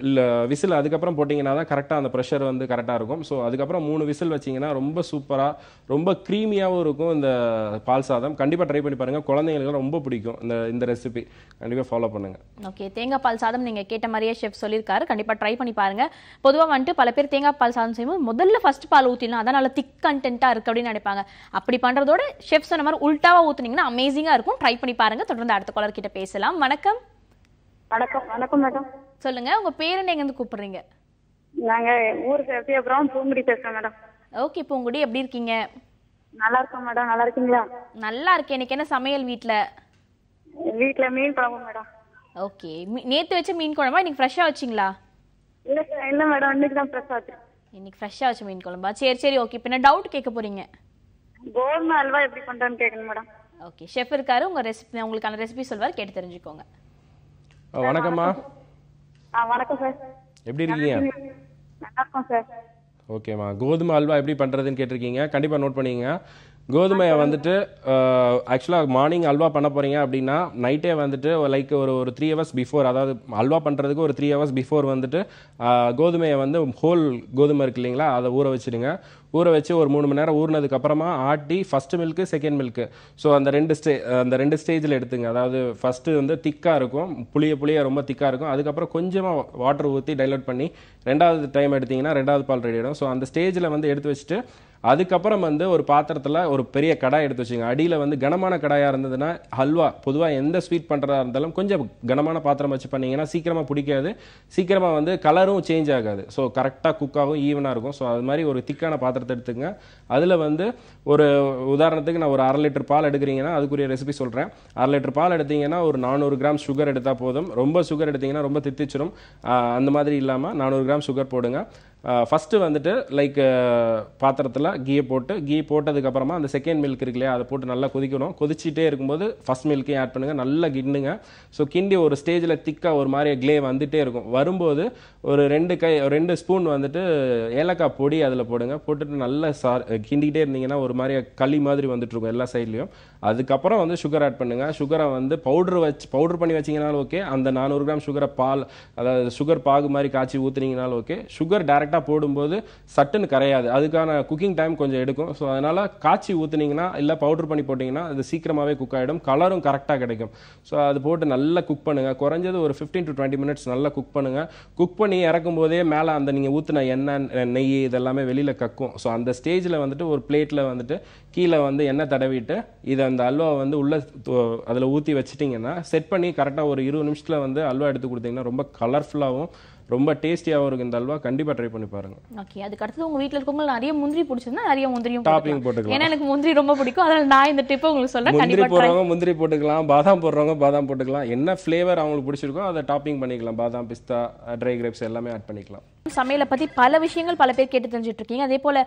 இல்லை விசில் அதுக்கப்புறம் போட்டிங்கன்னா தான் கரெக்டாக அந்த ப்ரெஷர் வந்து கரெக்டாக இருக்கும். ஸோ அதுக்கப்புறம் மூணு விசில் வச்சிங்கன்னா ரொம்ப சூப்பராக ரொம்ப க்ரீமியாகவும் இருக்கும் இந்த பால் சாதம். கண்டிப்பாக ட்ரை பண்ணி பாருங்கள் குழந்தைங்களுக்கு ரொம்ப பிடிக்கும் இந்த இந்த ரெசிபி கண்டிப்பாக ஃபாலோ பண்ணுங்கள் ஓகே தேங்காய் பால் சாதம் நீங்கள் கேட்ட மாதிரியே ஷெஃப் சொல்லியிருக்காரு. கண்டிப்பாக ட்ரை பண்ணி பாருங்கள் பொதுவாக வந்துட்டு பல பேர் தேங்காய் பால் சாதம் செய்யும்போது முதல்ல ஃபஸ்ட் பால் ஊற்றினா அதான் நல்லா திக் கண்டென்ட்டாக இருக்குது அப்படின்னு நினைப்பாங்க. அப்படி பண்ணுறதோட ஷெஃப் சொன்ன மாதிரி உல்ட்டாவாக ஊற்றுனீங்கன்னா அமேசிங்காக இருக்கும். ட்ரை பண்ணி பாருங்கள் தொடர்ந்து அடுத்த காலர் கிட்ட பேசலாம். வணக்கம். வணக்கம் வணக்கம் மேடம் சொல்லுங்க உங்க பேர் என்ன எங்க இருந்து கூப்பிடுறீங்க? நாங்க ஊருக்கு எப்படியப்புறம் பூங்குடி பேசுறோம் மேடம் ஓகே பூங்குடி எப்படி இருக்கீங்க? நல்லா இருக்கோம் மேடம் நல்லா இருக்கீங்களா? நல்லா இருக்கேன். இன்னைக்கு என்ன சமையல் வீட்ல? வீட்டுல மீன் குழம்பு மேடம் ஓகே நேத்து வச்ச மீன் குழம்பா இன்னைக்கு ஃப்ரெஷ்ஷா வச்சிங்களா? இல்ல இல்ல மேடம் இன்னைக்கு தான் ஃப்ரெஷ் ஆச்சு இன்னைக்கு ஃப்ரெஷ்ஷா வச்ச மீன் குழம்பா? சரி சரி ஓகே இப்போ டவுட் கேட்க போறீங்க? கோதுமை அல்வா எப்படி பண்றேன்னு கேட்கணும் மேடம் ஓகே ஷெஃப் இருக்காரு உங்க ரெசிபி உங்களுக்கான ரெசிபி சொல்வார் கேட்டு தெரிஞ்சுக்கோங்க. வணக்கம்மா. வணக்கம். சார். எப்படி இருக்கீங்க? நல்லா இருக்கோம் சார். ஓகேம்மா. கோதுமை அல்வா எப்படி பண்ணுறதுன்னு கேட்டிருக்கீங்க. கண்டிப்பாக நோட் பண்ணிக்கங்க. கோதுமையை வந்துட்டு ஆக்சுவலாக மார்னிங் அல்வா பண்ண போகிறீங்க அப்படின்னா நைட்டே வந்துட்டு லைக் ஒரு ஒரு த்ரீ ஹவர்ஸ் பிஃபோர் அதாவது அல்வா பண்ணுறதுக்கு ஒரு த்ரீ ஹவர்ஸ் பிஃபோர் வந்துட்டு கோதுமையை வந்து ஹோல் கோதுமை இருக்கு இல்லைங்களா அதை ஊற வச்சிடுங்க. ஊற வச்சு ஒரு மூணு மணி நேரம் ஊறினதுக்கு அப்புறமா ஆட்டி first milk second milk so அந்த ரெண்டு ஸ்டே அந்த ரெண்டு ஸ்டேஜில் எடுத்துங்க. அதாவது ஃபஸ்ட்டு வந்து திக்காக இருக்கும் புளிய புளிய ரொம்ப திக்காக இருக்கும். அதுக்கப்புறம் கொஞ்சமாக வாட்டர் ஊற்றி டைலூட் பண்ணி ரெண்டாவது டைம் எடுத்தீங்கன்னா ரெண்டாவது பால் ரெடி ஆகிடும் ஸோ அந்த ஸ்டேஜில் வந்து எடுத்து வச்சுட்டு அதுக்கப்புறம் வந்து ஒரு பாத்திரத்தில் ஒரு பெரிய கடாய் எடுத்து வச்சுங்க. அடியில் வந்து கனமான கடாயாக இருந்ததுன்னா ஹல்வா பொதுவாக எந்த ஸ்வீட் பண்ணுறதா இருந்தாலும் கொஞ்சம் கனமான பாத்திரம் வச்சு பண்ணீங்கன்னா சீக்கிரமாக பிடிக்காது. சீக்கிரமாக வந்து கலரும் சேஞ்ச் ஆகாது. ஸோ கரெக்டாக குக் ஆகும் ஈவனாக இருக்கும். ஸோ அது மாதிரி ஒரு திக்கான பாத்திரத்தை எடுத்துங்க. அதில் வந்து ஒரு உதாரணத்துக்கு நான் ஒரு அரை லிட்டர் பால் எடுக்கிறீங்கன்னா அதுக்குரிய ரெசிபி சொல்கிறேன் அரை லிட்டர் பால் எடுத்தீங்கன்னா ஒரு நானூறு கிராம் சுகர் எடுத்தால் போதும். ரொம்ப சுகர் எடுத்தீங்கன்னா ரொம்ப தித்திச்சிரும். அந்த மாதிரி இல்லாமல் நானூறு கிராம் சுகர் போடுங்க. ஃபஸ்ட்டு வந்துட்டு லைக் பாத்திரத்தில் கீயை போட்டு கீ போட்டதுக்கப்புறமா அந்த செகண்ட் மில்க் இருக்கு இல்லையா அதை போட்டு நல்லா கொதிக்கணும். கொதிச்சிட்டே இருக்கும்போது ஃபஸ்ட் மில்க்கையும் ஆட் பண்ணுங்கள் நல்லா கிண்டுங்க. ஸோ கிண்டி ஒரு ஸ்டேஜில் திக்காக ஒரு மாதிரி க்ளே வந்துட்டே இருக்கும். வரும்போது ஒரு ரெண்டு கை ரெண்டு ஸ்பூன் வந்துட்டு ஏலக்காய் பொடி அதில் போடுங்க. போட்டுட்டு நல்லா சா கிண்டிக்கிட்டே இருந்தீங்கன்னா ஒரு மாதிரி களி மாதிரி வந்துட்டுருக்கும் எல்லா சைட்லேயும் அதுக்கப்புறம் வந்து சுகர் ஆட் பண்ணுங்கள் சுகரை வந்து பவுடர் வச்சு பவுடர் பண்ணி வச்சிங்கனாலும் ஓகே அந்த நானூறு கிராம் சுகரை பால் அதாவது சுகர் பாகு மாதிரி காய்ச்சி ஊற்றுனீங்கனாலும் ஓகே சுகர் டேரெக்டாக போடும்போது சட்டுன்னு கரையாது. அதுக்கான குக்கிங் டைம் கொஞ்சம் எடுக்கும். ஸோ அதனால் காய்ச்சி ஊற்றுனீங்கன்னா இல்லை பவுடர் பண்ணி போட்டிங்கன்னா அது சீக்கிரமாகவே குக் ஆகிடும் கலரும் கரெக்டாக கிடைக்கும். ஸோ அது போட்டு நல்லா குக் பண்ணுங்கள் குறைஞ்சது ஒரு ஃபிஃப்டீன் டு டுவெண்ட்டி மினிட்ஸ் நல்லா குக் பண்ணுங்கள் குக் பண்ணி இறக்கும் போதே மேலே அந்த நீங்கள் ஊற்றின எண்ணெய் நெய் இதெல்லாமே வெளியில் கக்கும். ஸோ அந்த ஸ்டேஜில் வந்துட்டு ஒரு பிளேட்டில் வந்துட்டு கீழே வந்து எண்ணெய் தடவிட்டு இதை அந்த அல்வா வந்து உள்ளே அதில் ஊற்றி வச்சிட்டிங்கன்னா செட் பண்ணி கரெக்டாக ஒரு இருபது நிமிஷத்தில் வந்து அல்வா எடுத்து கொடுத்தீங்கன்னா ரொம்ப கலர்ஃபுல்லாகவும் ரொம்ப டேஸ்டியாகவும் இருக்கும் இந்த அல்வா. கண்டிப்பாக ட்ரை பண்ணி பாருங்கள் ஓகே அதுக்கு அடுத்தது உங்க வீட்ல இருக்கவங்க நிறைய முந்திரி பிடிச்சிருந்தா நிறைய முந்திரியும் டாப்பிங் போட்டுக்கலாம். ஏன்னா எனக்கு முந்திரி ரொம்ப பிடிக்கும். அதனால நான் இந்த டிப்பை உங்களுக்கு சொல்றேன். முந்திரி போடுறவங்க முந்திரி போட்டுக்கலாம் பாதாம் போடுறவங்க பாதாம் போட்டுக்கலாம். என்ன ஃப்ளேவர் அவங்களுக்கு பிடிச்சிருக்கோ அதை டாப்பிங் பண்ணிக்கலாம். பாதாம் பிஸ்தா ட்ரை கிரேப்ஸ் எல்லாமே ஆட் பண்ணிக்கலாம். சமையலை பத்தி பல விஷயங்கள் பல பேர் கேட்டு தெரிஞ்சுட்டு இருக்கீங்க அதே போல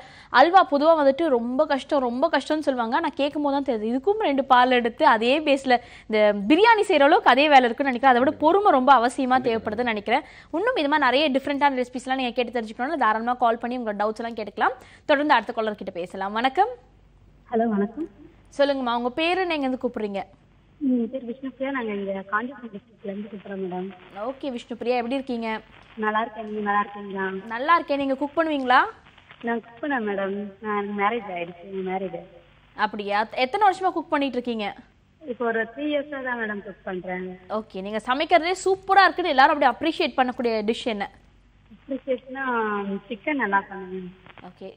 அல்வா பொதுவா வந்துட்டு ரொம்ப கஷ்டம் ரொம்ப கஷ்டம்னு சொல்லுவாங்க. நான் கேட்கும் போது தான் தெரியுது. இதுக்கும் ரெண்டு பால் எடுத்து அதே பேஸ்ல இந்த பிரியாணி செய்யற அளவுக்கு அதே வேலை இருக்குன்னு நினைக்கிறேன். அதை விட பொறுமை ரொம்ப அவசியமா தேவைப்படுதுன்னு நினைக்கிறேன். இன்னும் இது மாதிரி நிறைய டிஃப்ரெண்டான ரெசிபிஸ்லாம் நீங்க கேட்டு தெரிஞ்சுக்கணும்னு தாராளமா கால் பண்ணி உங்க டவுட்ஸ் எல்லாம் கேட்டுக்கலாம். தொடர்ந்து அடுத்த காலர் கிட்ட பேசலாம். வணக்கம். ஹலோ வணக்கம். சொல்லுங்கம்மா. உங்க பேரு நீங்க இருந்து கூப்பிடுறீங்க? பேர் விஷ்ணுபிரியா நாங்கள் இங்கே காஞ்சிபுரம் டிஸ்ட்ரிக்ட்லேருந்து கூப்பிட்றோம் மேடம் ஓகே விஷ்ணுபிரியா எப்படி இருக்கீங்க? நல்லா இருக்கேன் நீங்கள் நல்லா இருக்கீங்களா? நல்லா இருக்கேன். நீங்க குக் பண்ணுவீங்களா? நான் குக் பண்ணேன் மேடம் நான் மேரேஜ் ஆயிடுச்சு மேரேஜ் அப்படியா? எத்தனை வருஷமா குக் பண்ணிட்டு இருக்கீங்க? இப்போ ஒரு த்ரீ இயர்ஸாக தான் மேடம் குக் பண்ணுறேன் ஓகே நீங்க சமைக்கிறதே சூப்பரா இருக்குன்னு எல்லாரும் அப்படியே அப்ரிஷியேட் பண்ணக்கூடிய டிஷ் என்ன? அப்ரிசியேஷனா சிக்கன் நல்லா பண்ணுவேன். ஓகே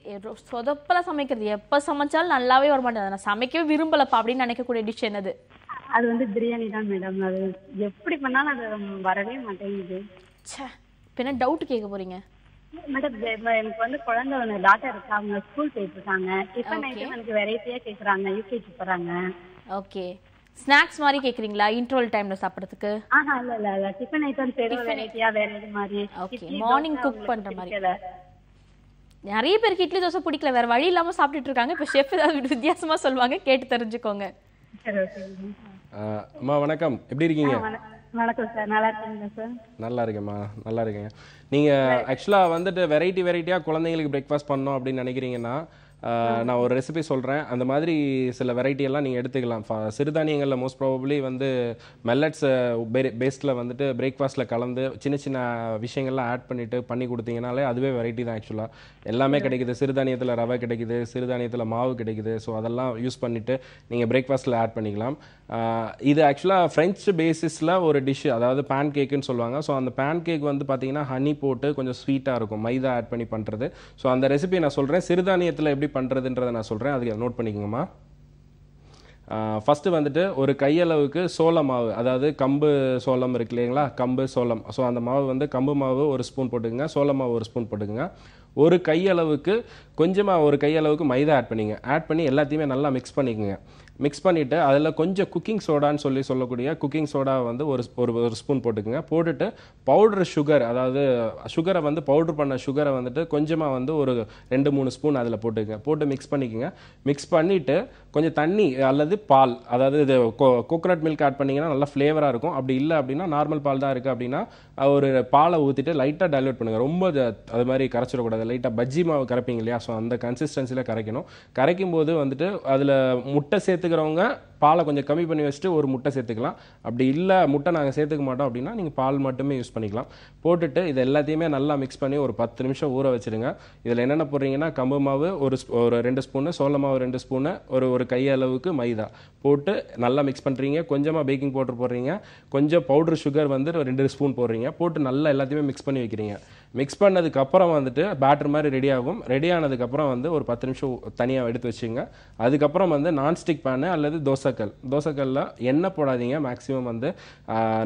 சொதப்பல சமைக்கிறது. எப்ப சமைச்சாலும் நல்லாவே வர மாட்டேங்குது நான் சமைக்கவே விரும்பலப்பா அப்படின்னு நினைக்கக்கூடிய டிஷ் என்னது? அது வந்து பிரியாணி தான் மேடம். அது எப்படி பண்ணாலும் அது வரவே மாட்டேங்குது. ச்சே இப்போ என்ன டவுட் கேட்க போறீங்க? மேடம் எனக்கு வந்து குழந்தை ஒன்று டாக்டர் இருக்கு. அவங்க ஸ்கூல் போயிட்டு இருக்காங்க டிஃபன் ஐட்டம் எனக்கு வெரைட்டியாக கேட்குறாங்க யூகேஜி போகிறாங்க ஓகே ஸ்நாக்ஸ் மாதிரி கேக்குறீங்களா? இன்டர்வல் டைம்ல சாப்பிட்றதுக்கு? ஆஹா இல்ல இல்ல இல்ல. டிஃபன் ஐட்டம் ஏதோ வெரைட்டியா வேற இது மாதிரி? தோசை cook அவங்களுக்கு பண்ற மாதிரி. நிறைய பேருக்கு இட்லி தோசை பிடிக்கல. வேற வழி இல்லாம சாப்பிட்டுட்டு இருக்காங்க. இப்போ ஷெஃப் ஏதாவது வித்தியாசமா சொல்லுவாங்க கேட்டு தெரிஞ்சுக்கோங்க. ஓகே. அம்மா வணக்கம். எப்படி இருக்கீங்க? வணக்கம். சார். நல்லா இருக்கீங்களா சார்? நல்லா இருக்கேம்மா. நல்லா இருக்கேங்க. நீங்கள் ஆக்சுவலாக வந்துட்டு வெரைட்டி வெரைட்டியாக குழந்தைங்களுக்கு பிரேக்ஃபாஸ்ட் பண்ணோம் அப்படின்னு நினைக்கிறீங்கன்னா நான் ஒரு ரெசிபி சொல்கிறேன் அந்த மாதிரி சில வெரைட்டி எல்லாம் நீங்கள் எடுத்துக்கலாம். சிறுதானியங்களில் மோஸ்ட் ப்ராபப்ளி வந்து மெல்லட்ஸ் பேஸ்டில் வந்துட்டு பிரேக்ஃபாஸ்ட்டில் கலந்து சின்ன சின்ன விஷயங்கள்லாம் ஆட் பண்ணிட்டு பண்ணி கொடுத்தீங்கனாலே அதுவே வெரைட்டி தான் ஆக்சுவலாக எல்லாமே கிடைக்குது. சிறுதானியத்தில் ரவை கிடைக்குது. சிறுதானியத்தில் மாவு கிடைக்குது. ஸோ அதெல்லாம் யூஸ் பண்ணிவிட்டு நீங்கள் பிரேக்ஃபாஸ்ட்டில் ஆட் பண்ணிக்கலாம். இது ஆக்சுவலாக ஃப்ரெஞ்ச் பேசிஸில் ஒரு டிஷ் அதாவது பேன் கேக்குன்னு சொல்லுவாங்க. ஸோ அந்த பேன் கேக் வந்து பார்த்தீங்கன்னா ஹனி போட்டு கொஞ்சம் ஸ்வீட்டாக இருக்கும். மைதா ஆட் பண்ணி பண்ணுறது ஸோ அந்த ரெசிபி நான் சொல்கிறேன் சிறுதானியத்தில் எப்படி பண்ணுறதுன்றதை நான் சொல்கிறேன் அதுக்கு நோட் பண்ணிக்கோங்கம்மா. ஃபஸ்ட்டு வந்துட்டு ஒரு கையளவுக்கு சோள மாவு அதாவது கம்பு சோளம் இருக்கு இல்லைங்களா? கம்பு சோளம். ஸோ அந்த மாவு வந்து கம்பு மாவு ஒரு ஸ்பூன் போட்டுக்கோங்க. சோள மாவு ஒரு ஸ்பூன் போட்டுக்கோங்க. ஒரு கையளவுக்கு கொஞ்சமாக ஒரு கையளவுக்கு மைதா ஆட் பண்ணிங்க. ஆட் பண்ணி எல்லாத்தையுமே நல்லா மிக்ஸ் பண்ணிக்கோங்க. மிக்ஸ் பண்ணிவிட்டு அதில் கொஞ்சம் குக்கிங் சோடான்னு சொல்லி சொல்லக்கூடிய குக்கிங் சோடா வந்து ஒரு ஒரு ஒரு ஸ்பூன் போட்டுக்கோங்க. போட்டுட்டு பவுடர் சுகர் அதாவது சுகரை வந்து பவுடர் பண்ண சுகரை வந்துட்டு கொஞ்சமாக வந்து ஒரு ரெண்டு மூணு ஸ்பூன் அதில் போட்டுக்கங்க. போட்டு மிக்ஸ் பண்ணிக்கோங்க. மிக்ஸ் பண்ணிவிட்டு கொஞ்சம் தண்ணி அல்லது பால் அதாவது இது கோகோனட் மில்க் ஆட் பண்ணிங்கன்னா நல்லா ஃப்ளேவராக இருக்கும். அப்படி இல்லை அப்படின்னா நார்மல் பால் தான் இருக்குது அப்படின்னா ஒரு பாலை ஊற்றிட்டு லைட்டாக டைல்யூட் பண்ணுங்கள் ரொம்ப அது மாதிரி கரைச்சிடக்கூடாது. லைட்டாக பஜ்ஜி மாவு கரைப்பீங்க இல்லையா? ஸோ அந்த கன்சிஸ்டன்சியில் கரைக்கணும். கரைக்கும் போது வந்துட்டு அதில் முட்டை சேர்த்து சேர்த்துக்கிறவங்க பாலை கொஞ்சம் கம்மி பண்ணி வச்சுட்டு ஒரு முட்டை சேர்த்துக்கலாம். அப்படி இல்லை முட்டை நாங்கள் சேர்த்துக்க மாட்டோம் அப்படின்னா நீங்கள் பால் மட்டுமே யூஸ் பண்ணிக்கலாம். போட்டுட்டு இது எல்லாத்தையுமே நல்லா மிக்ஸ் பண்ணி ஒரு பத்து நிமிஷம் ஊற வச்சுருங்க. இதில் என்னென்ன போடுறீங்கன்னா கம்பு மாவு ஒரு ஒரு ரெண்டு ஸ்பூனு சோள மாவு ரெண்டு ஸ்பூனு ஒரு ஒரு கையளவுக்கு மைதா. போட்டு நல்லா மிக்ஸ் பண்ணுறீங்க கொஞ்சமாக பேக்கிங் பவுடர் போடுறீங்க. கொஞ்சம் பவுடர் சுகர் வந்து ஒரு ரெண்டு ஸ்பூன் போடுறீங்க. போட்டு நல்லா எல்லாத்தையுமே மிக்ஸ் பண்ணி வைக்கிறீங்க. மிக்ஸ் பண்ணதுக்கப்புறம் வந்துட்டு பேட்டர் மாதிரி ரெடி ஆகும். ரெடி ஆனதுக்கப்புறம் வந்து ஒரு பத்து நிமிஷம் தனியாக எடுத்து வச்சுங்க அதுக்கப்புறம் வந்து நான்ஸ்டிக் பேன் அல்லது தோசைக்கல். தோசைக்கல்ல எண்ணெய் போடாதீங்க மேக்ஸிமம் வந்து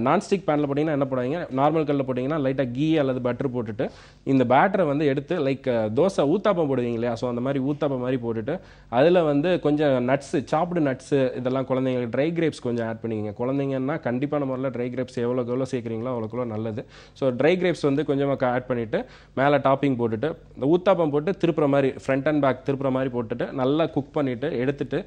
நான்ஸ்டிக் பேனில் போட்டிங்கன்னா எண்ணெய் போடாதீங்க நார்மல் கல்லில் போட்டிங்கன்னா லைட்டாக கீ அல்லது பட்டர் போட்டுட்டு இந்த பேட்டரை வந்து எடுத்து லைக் தோசை ஊத்தாப்பம் போடுவீங்க இல்லையா? ஸோ அந்த மாதிரி ஊத்தாப்பம் மாதிரி போட்டுட்டு அதில் வந்து கொஞ்சம் நட்ஸு சாப்பிடு நட்ஸு இதெல்லாம் குழந்தைங்களுக்கு ட்ரை கிரேப்ஸ் கொஞ்சம் ஆட் பண்ணிக்கிங்க. குழந்தைங்கன்னா கண்டிப்பான முறையில் ட்ரை கிரேப்ஸ் எவ்வளோக்கு எவ்வளோ சேர்க்குறீங்களோ அவ்வளோக்கு நல்லது. ஸோ ட்ரை கிரேப்ஸ் வந்து கொஞ்சமாக ஆட் பண்ணிவிட்டு மேலே டாப்பிங் போட்டுட்டு இந்த ஊத்தாப்பம் போட்டு திருப்புற மாதிரி ஃப்ரண்ட் அண்ட் பேக் திருப்புற மாதிரி போட்டுட்டு நல்லா குக் பண்ணிவிட்டு எடுத்துகிட்டு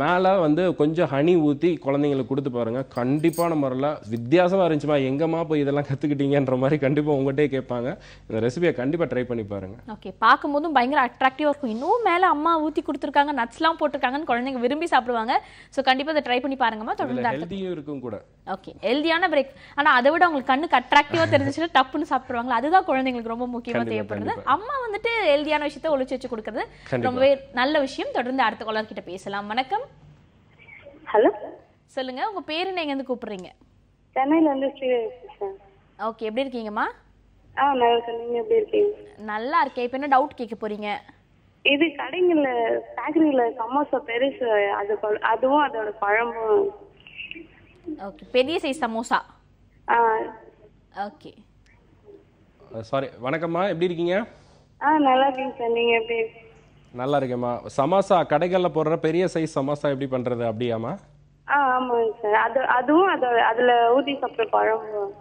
மேலே வந்து கொஞ்சம் ஹனி ஊற்றி குழந்தைங்களுக்கு கொடுத்து பாருங்க. கண்டிப்பான முறையில் வித்தியாசமாக இருந்துச்சுமா எங்கம்மா போய் இதெல்லாம் கற்றுக்கிட்டீங்கன்ற மாதிரி கண்டிப்பாக உங்கள்கிட்டே கேட்பாங்க. இந்த ரெசிபியை கண்டிப்பாக ட்ரை பண்ணி பாருங்க. ஓகே பார்க்கும்போதும் பயங்கர அட்ராக்டிவாக இருக்கும். இன்னும் மேலே அம்மா ஊற்றி கொடுத்துருக்காங்க நட்ஸ்லாம் போட்டிருக்காங்கன்னு குழந்தைங்க விரும்பி சாப்பிடுவாங்க. ஸோ கண்டிப்பாக அதை ட்ரை பண்ணி பாருங்கம்மா. தொடர்ந்து அடுத்த ஹெல்த்தியும் இருக்கும் கூட. ஓகே ஹெல்தியான பிரேக் ஆனா அதை விட அவங்களுக்கு கண்ணுக்கு அட்ராக்டிவா தெரிஞ்சுச்சுன்னா டப்புன்னு சாப்பிடுவாங்களா அதுதான் குழந்தைங்களுக்கு ரொம்ப முக்கியமா கண்டிப்பா, தேவைப்படுது. அம்மா வந்துட்டு ஹெல்தியான விஷயத்த ஒளிச்சு வச்சு கொடுக்கறது. ரொம்பவே நல்ல விஷயம். தொடர்ந்து அடுத்த காலர் கிட்ட பேசலாம். வணக்கம். ஹலோ. சொல்லுங்க உங்க பேரு எங்க இருந்து கூப்பிடுறீங்க? சென்னையில இருந்து ஓகே எப்படி இருக்கீங்கம்மா? ஆ நல்லா இருக்கேன். நீங்க எப்படி இருக்கீங்க? நல்லா இருக்கேன். இப்போ என்ன டவுட் கேட்க போறீங்க? இது கடைங்கள்ல பேக்கரியில சமோசா பெருசு அது அதுவும் அதோட பழமும் ஓகே பெரிய சைஸ் சமோசா? ஆ. ஓகே. சாரி வணக்கம்மா. எப்படி இருக்கீங்க? ஆ நல்லா இருக்கீங்க சார். நீங்க எப்படி நல்லா இருக்கேம்மா. சமோசா கடைகளில் போடுற பெரிய சைஸ் சமோசா எப்படி பண்றது? அப்படியாம்மா? ஆ ஆமாங்க சார். அது அதுவும் அது அதுல ஊத்தி சாப்பிட்ற பழம்.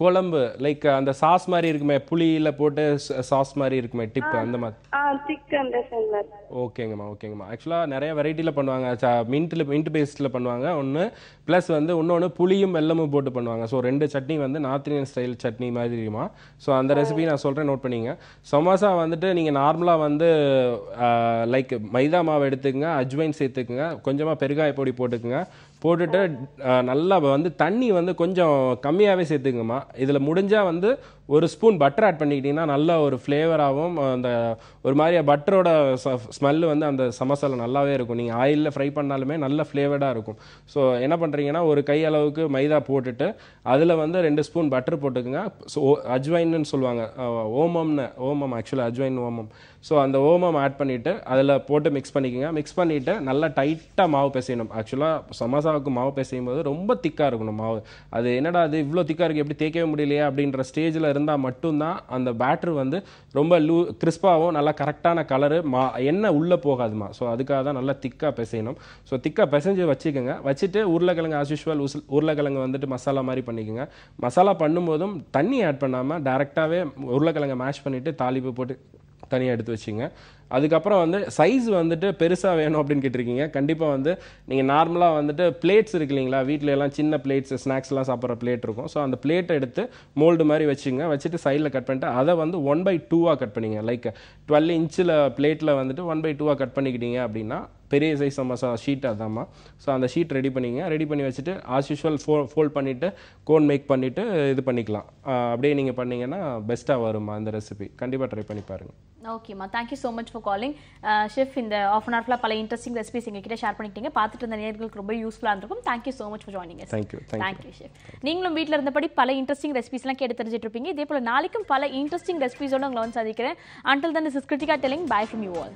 குழம்பு லைக் அந்த சாஸ் மாதிரி இருக்குமே புளியில போட்டு சாஸ் மாதிரி இருக்குமே டிப் அந்த மாதிரி? ஓகேங்கம்மா ஓகேங்கம்மா. ஆக்சுவலாக நிறைய வெரைட்டியில் பண்ணுவாங்க. மின்ட்டில் மின்ட் பேஸ்டில் பண்ணுவாங்க ஒன்று ப்ளஸ் வந்து இன்னொன்று புளியும் வெல்லமும் போட்டு பண்ணுவாங்க. ஸோ ரெண்டு சட்னி வந்து நார்த் இந்தியன் ஸ்டைல் சட்னி மாதிரியுமா? ஸோ அந்த ரெசிபி நான் சொல்கிறேன் நோட் பண்ணிங்க. சமோசா வந்துட்டு நீங்கள் நார்மலாக வந்து லைக் மைதா மாவு எடுத்துக்கங்க அஜ்வைன் சேர்த்துக்குங்க கொஞ்சமாக பெருகாய பொடி போட்டுக்குங்க. போட்டுட்டு நல்லா வந்து தண்ணி வந்து கொஞ்சம் கம்மியாகவே சேர்த்துக்குங்கம்மா. இதில் முடிஞ்சால் வந்து ஒரு ஸ்பூன் பட்டர் ஆட் பண்ணிக்கிட்டிங்கன்னா நல்ல ஒரு ஃப்ளேவராகவும் அந்த ஒரு மாதிரியா பட்டரோட ஸ்மெல்லு வந்து அந்த சமோசாவில் நல்லாவே இருக்கும். நீங்கள் ஆயிலில் ஃப்ரை பண்ணாலுமே நல்ல ஃப்ளேவர்டாக இருக்கும். ஸோ என்ன பண்ணுறீங்கன்னா ஒரு கை அளவுக்கு மைதா போட்டுட்டு அதில் வந்து ரெண்டு ஸ்பூன் பட்டர் போட்டுக்குங்க. ஸோ அஜ்வைன்னு சொல்லுவாங்க. ஓமம்னு ஓமம் ஆக்சுவலாக அஜ்வைன் ஓமம். ஸோ அந்த ஓமம் ஆட் பண்ணிவிட்டு அதில் போட்டு மிக்ஸ் பண்ணிக்கோங்க. மிக்ஸ் பண்ணிவிட்டு நல்லா டைட்டாக மாவு பிசையணும். ஆக்சுவலாக சமோசாவுக்கு மாவு பிசையும் போது ரொம்ப திக்காக இருக்கணும் மாவு. அது என்னடா அது இவ்வளோ திக்காக இருக்குது எப்படி தேய்க்கவே முடியலையா அப்படின்ற ஸ்டேஜில் இருந்தால் மட்டும்தான் அந்த பேட்ரு வந்து ரொம்ப லூ கிறிஸ்பாகவும் நல்லா கரெக்டான கலரு மா எண்ணெய் உள்ளே போகாதுமா. ஸோ அதுக்காக தான் நல்லா திக்காக பிசையணும். ஸோ திக்காக பிசைஞ்சு வச்சுக்கோங்க. வச்சுட்டு உருளைக்கிழங்கு ஆஸ் யூஷுவல் உஸ் உருளைக்கிழங்கு வந்துட்டு மசாலா மாதிரி பண்ணிக்கோங்க. மசாலா பண்ணும்போதும் தண்ணி ஆட் பண்ணாமல் டேரெக்டாகவே உருளைக்கிழங்கை மேஷ் பண்ணிவிட்டு தாளிப்பு போட்டு தனியாக எடுத்து வச்சுங்க அதுக்கப்புறம் வந்து சைஸ் வந்துட்டு பெருசாக வேணும் அப்படின்னு கேட்டிருக்கீங்க. கண்டிப்பாக வந்து நீங்கள் நார்மலாக வந்துட்டு பிளேட்ஸ் இருக்கு இல்லைங்களா? வீட்டில எல்லாம் சின்ன பிளேட்ஸ் ஸ்நாக்ஸ்லாம் சாப்பிட்ற பிளேட் இருக்கும். ஸோ அந்த பிளேட்டை எடுத்து மோல்டு மாதிரி வச்சுங்க. வச்சுட்டு சைடில் கட் பண்ணிட்டு அதை வந்து ஒன் பை டூவாக கட் பண்ணிங்க. லைக் டுவெல் இன்ச்சில் பிளேட்டில் வந்துட்டு ஒன் பை டூவாக கட் பண்ணிக்கிட்டீங்க அப்படின்னா பெரிய சைஸ் சமோசா ஷீட் அதாம்மா. ஸோ அந்த ஷீட் ரெடி பண்ணிங்க. ரெடி பண்ணி வச்சுட்டு ஆஸ் யூஷுவல் ஃபோ ஃபோல்ட் பண்ணிவிட்டு கோன் மேக் பண்ணிவிட்டு இது பண்ணிக்கலாம். அப்படியே நீங்கள் பண்ணிங்கன்னா பெஸ்ட்டாக வருமா அந்த ரெசிபி கண்டிப்பாக ட்ரை பண்ணி பாருங்கள் ஓகேம்மா thank you so much for calling chef இந்த ஆஃப் அன் ஹவர்ல பல இன்ட்ரெஸ்டிங் ரெசிபிஸ் எங்ககிட்ட ஷேர் பண்ணிட்டீங்க. பார்த்துட்டு இருந்த நேர்களுக்கு ரொம்ப யூஸ்ஃபுல்லாக இருந்திருக்கும். Thank you so much for joining you. Thank you chef நீங்களும் வீட்டில் இருந்தபடி பல இன்ட்ரெஸ்டிங் ரெசிபிஸ்லாம் கேட்டு தெரிஞ்சிட்டு இருப்பீங்க. இதே போல நாளைக்கும் பல இன்ட்ரெஸ்டிங் ரெசிபிஸோட உங்களை வந்து சந்திக்கிறேன். Until then is Krithika telling bye from you all